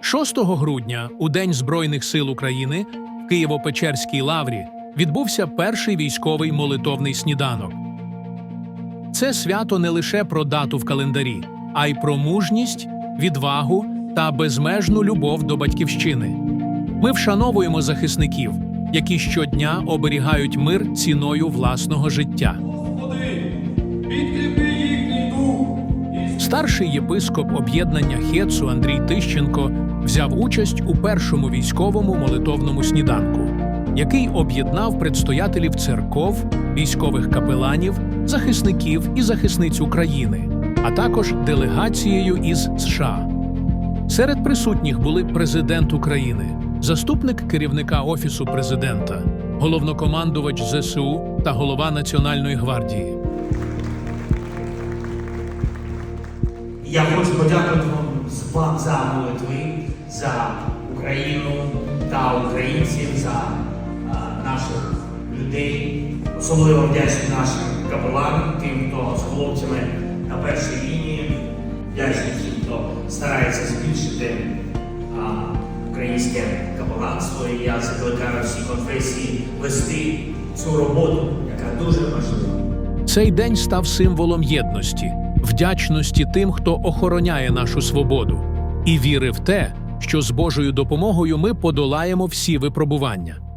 6 грудня, у День Збройних сил України, в Києво-Печерській лаврі відбувся перший військовий молитовний сніданок. Це свято не лише про дату в календарі, а й про мужність, відвагу та безмежну любов до батьківщини. Ми вшановуємо захисників, які щодня оберігають мир ціною власного життя. Старший єпископ об'єднання Хецу Андрій Тищенко взяв участь у першому військовому молитовному сніданку, який об'єднав предстоятелів церков, військових капеланів, захисників і захисниць України, а також делегацією із США. Серед присутніх були президент України, заступник керівника Офісу президента, головнокомандувач ЗСУ та голова Національної гвардії. Я хочу подякувати вам за молитви, за Україну та українців, за а, наших людей. Особливо вдячний нашим капеланам, тим, хто з хлопцями на першій лінії. Вдячний всім, хто старається збільшити а, українське капеланство. І я закликаю всі конфесії вести цю роботу, яка дуже важлива. Цей день став символом єдності, вдячності тим, хто охороняє нашу свободу, і віри в те, що з Божою допомогою ми подолаємо всі випробування.